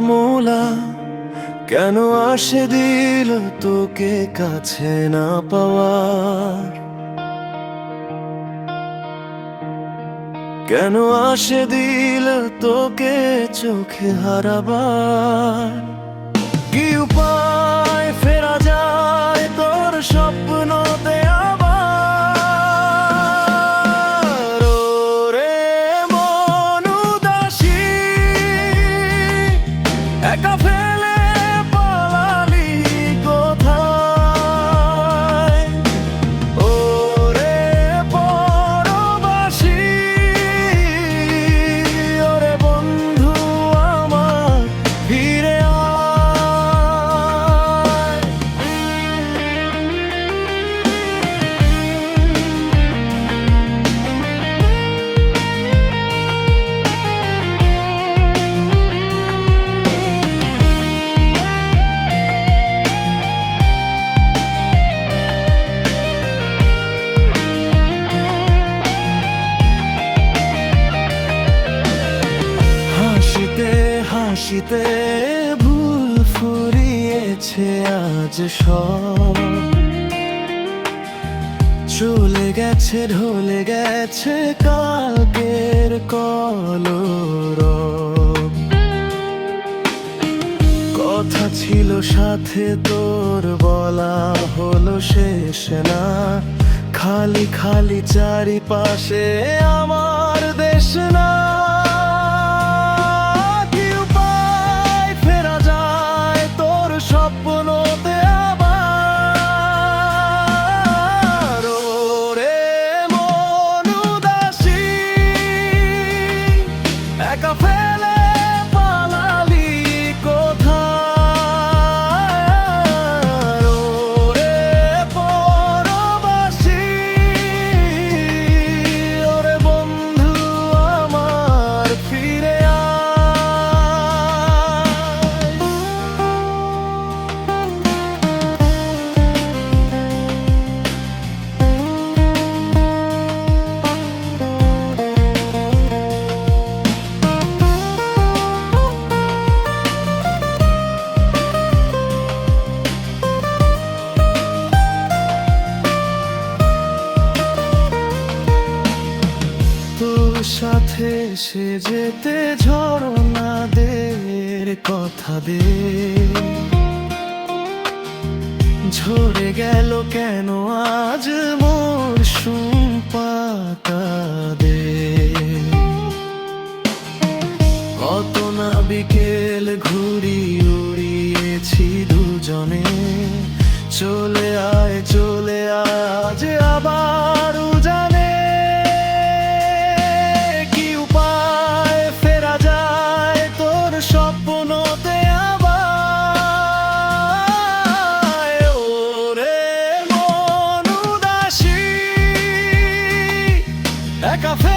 মোলা কেন আসে দিল তোকে কাছে না পাওয়ার? কেন আসে দিল তোকে চোখে হারাবার? কি উপায় হাসিতে ভুল ফুরিয়েছে আজ সব। চলে গেছে, ঢলে গেছে কালকের কলর কথা ছিল সাথে, তোর বলা হলো শেষ না। খালি খালি চারিপাশে আমার দেশ না। ভেসে যেতে ঝরনাদের কথা দে। ঝরে গেল কেন আজ মোর পাতা দে। কত না বিকেল ঘুরি উড়িয়েছি দুজনে। চলে আয় like